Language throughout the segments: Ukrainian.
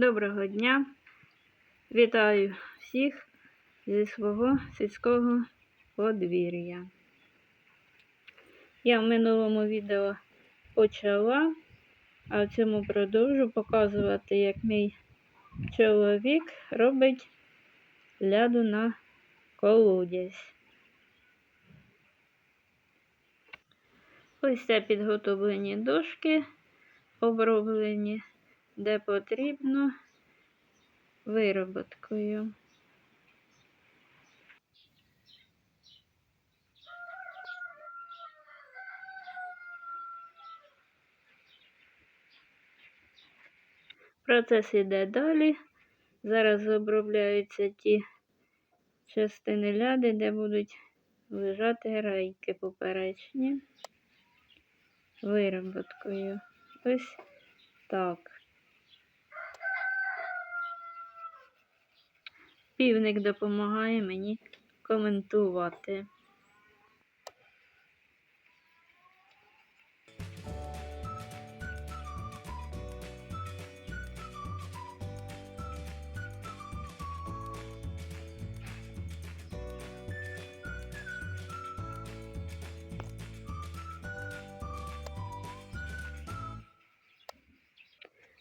Доброго дня! Вітаю всіх зі свого сільського подвір'я. Я в минулому відео почала, а в цьому продовжу показувати, як мій чоловік робить ляду на колодязь. Ось це підготовлені дошки, оброблені де потрібно вироботкою. Процес іде далі. Зараз обробляються ті частини ляди, де будуть лежати рейки поперечні вироботкою. Ось так. Півник допомагає мені коментувати.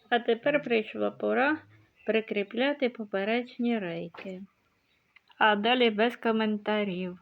А тепер прийшла пора прикріпляти поперечні рейки. А далі без коментарів.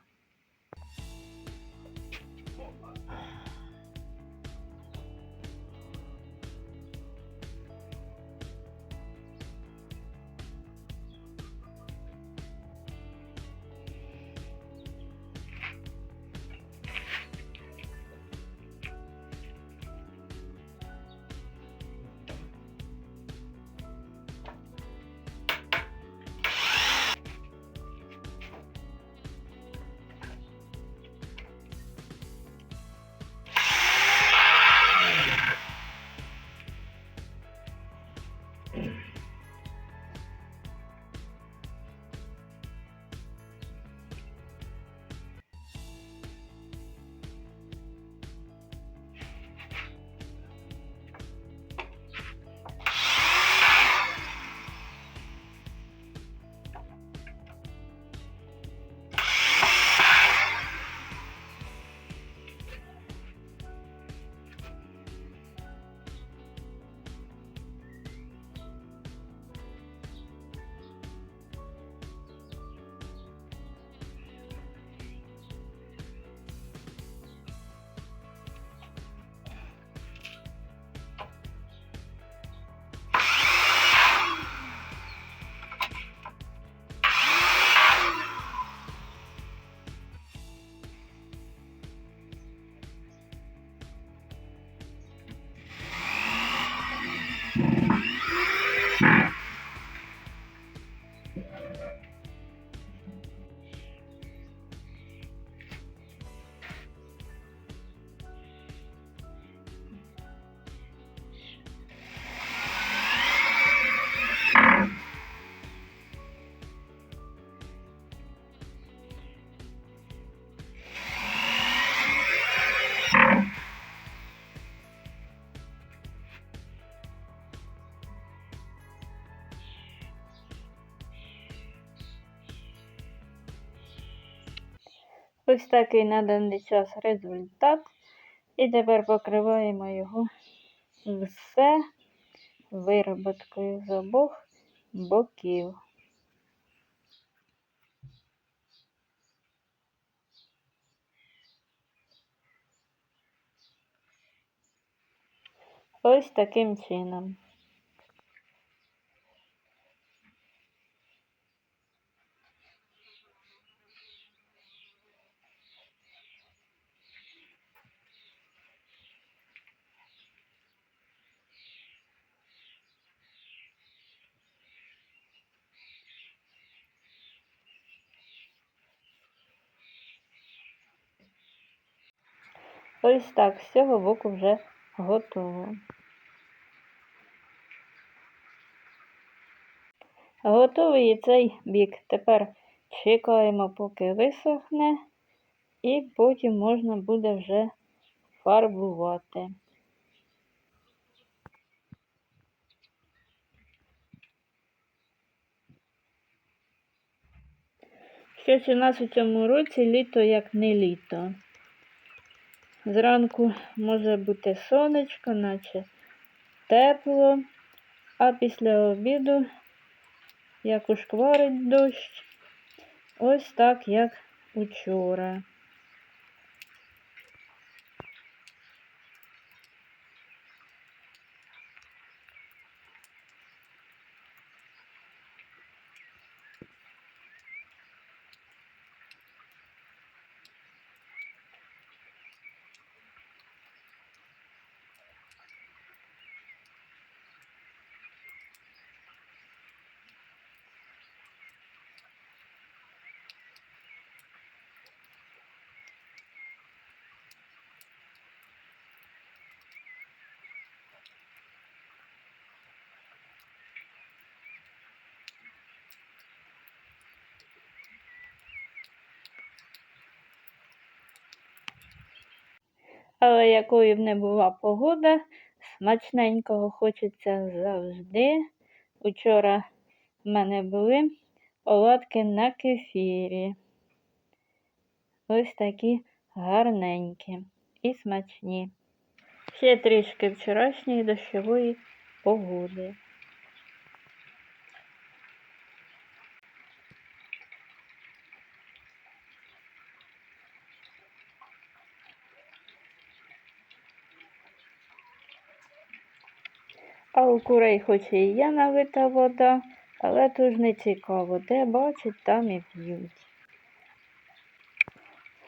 Ось такий на даний час результат. І тепер покриваємо його все вироботкою з обох боків. Ось таким чином. Ось так, з цього боку вже готово. Готовий і цей бік. Тепер чекаємо, поки висохне, і потім можна буде вже фарбувати. Щось у нас у цьому році літо як не літо. Зранку може бути сонечко, наче тепло, а після обіду, як ушкварить дощ, ось так, як учора. Але якою б не була погода, смачненького хочеться завжди. Учора в мене були оладки на кефірі. Ось такі гарненькі і смачні. Ще трішки вчорашньої дощової погоди. А у курей хоч і є налита вода, але ж не цікаво, де бачать, там і п'ють.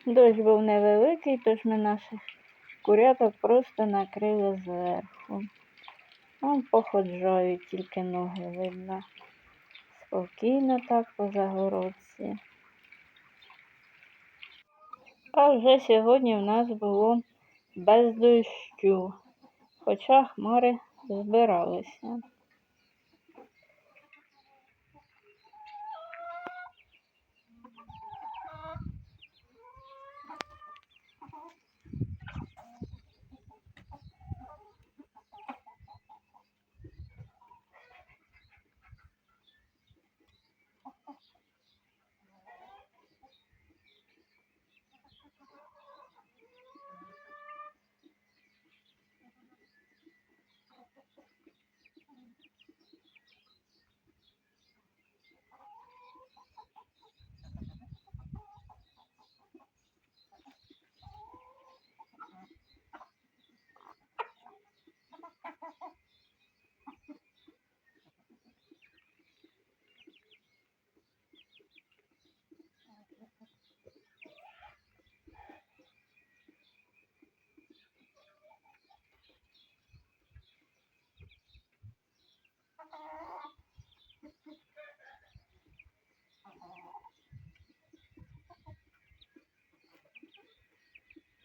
Дощ був невеликий, тож ми наших куряток просто накрили зверху. Вон походжають, тільки ноги видно. Спокійно так по загородці. А вже сьогодні в нас було без дощу, хоча хмари збиралися.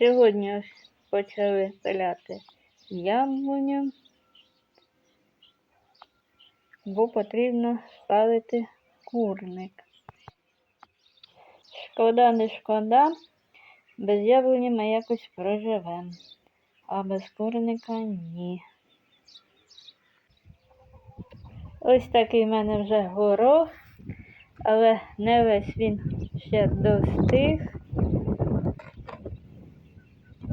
Сьогодні ось почали пиляти яблуню, бо потрібно ставити курник. Шкода, не шкода, без яблуні ми якось проживемо, а без курника ні. Ось такий в мене вже горох, але не весь він ще достиг.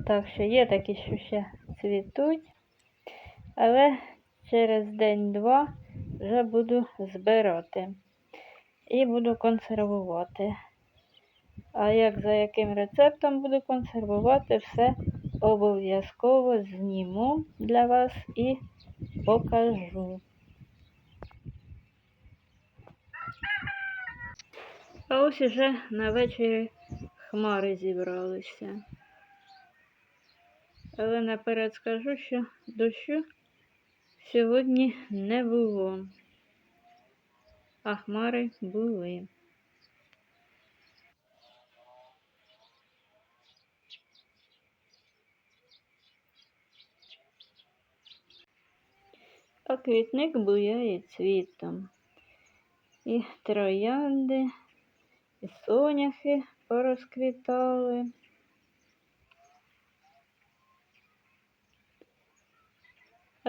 Так що є такі, що ще цвітуть. Але через день-два вже буду збирати і буду консервувати. А як за яким рецептом буду консервувати, все обов'язково зніму для вас і покажу. А ось уже на вечері хмари зібралися. Але наперед скажу, що дощу сьогодні не було, а хмари були. А квітник буяє цвітом. І троянди, і соняхи порозквітали.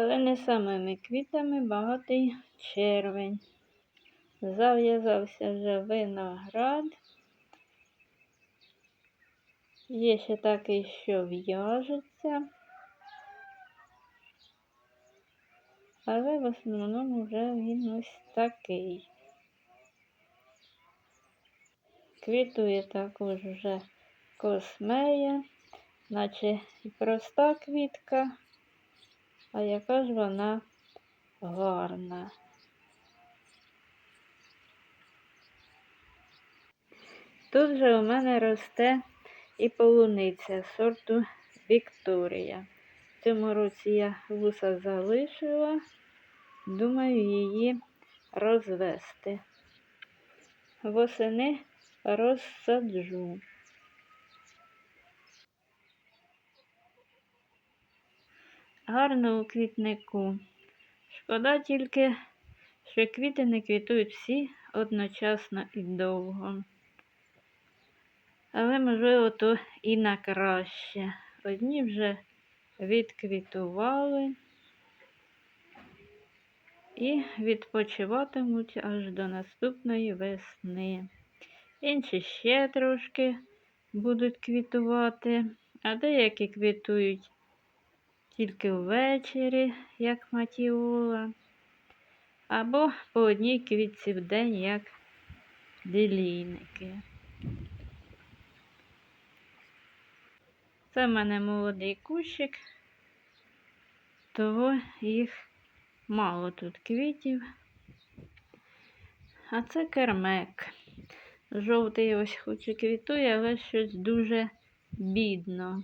Але не самими квітами багатий червень. Зав'язався вже виноград. Є ще такий, що в'яжеться. Але в основному вже він ось такий. Квітує також вже космея, наче і проста квітка, а яка ж вона гарна. Тут же у мене росте і полуниця сорту Вікторія. В цьому році я вуса залишила, думаю її розвести. Восени розсаджу. Гарно у квітнику. Шкода тільки, що квіти не квітують всі одночасно і довго. Але, можливо, то і на краще. Одні вже відквітували і відпочиватимуть аж до наступної весни. Інші ще трошки будуть квітувати, а деякі квітують тільки ввечері, як матіола, або по одній квітці в день, як делійники. Це в мене молодий кущик, того їх мало тут квітів. А це кермек. Жовтий ось хоч і квітує, але щось дуже бідно.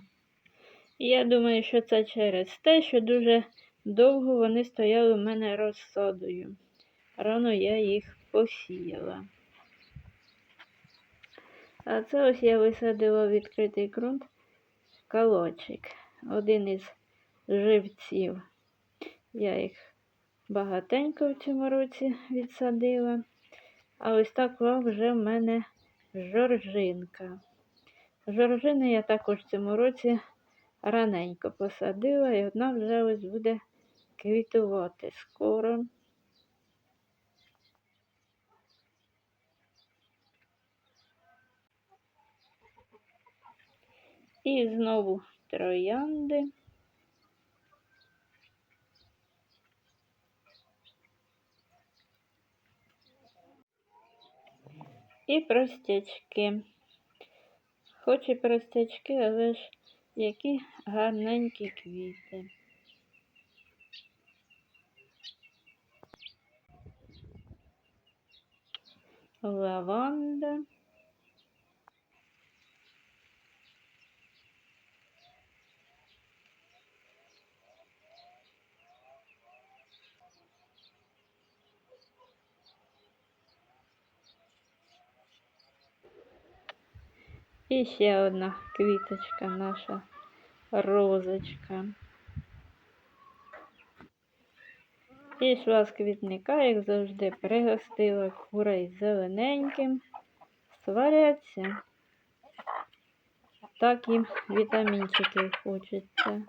Я думаю, що це через те, що дуже довго вони стояли в мене розсадою. Рано я їх посіяла. А це ось я висадила відкритий ґрунт колочик. Один із живців. Я їх багатенько в цьому році відсадила. А ось така вже в мене жоржинка. Жоржини я також в цьому році раненько посадила, і одна вже ось буде квітувати скоро. І знову троянди. І простячки. Хоч і простячки, але ж які гарненькі квіти. Лаванда. І ще одна квіточка наша розочка. Пішла з квітника, як завжди, пригостила курей зелененьким, сваряться. Так їм вітамінчиків хочеться.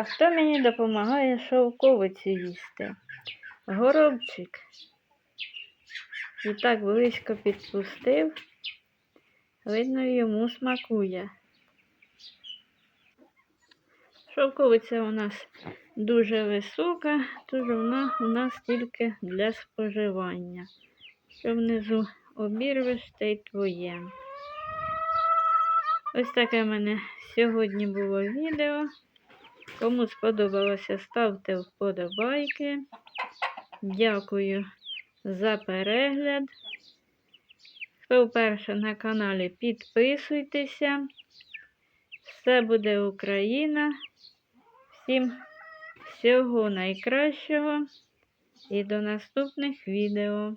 А хто мені допомагає шовковицю їсти? Горобчик. І так близько підпустив. Видно, йому смакує. Шовковиця у нас дуже висока, тож вона у нас тільки для споживання. Що внизу обірвеш, те й твоє. Ось таке в мене сьогодні було відео. Кому сподобалося, ставте вподобайки. Дякую за перегляд. Хто вперше на каналі, підписуйтеся. Все буде Україна. Всім всього найкращого і до наступних відео.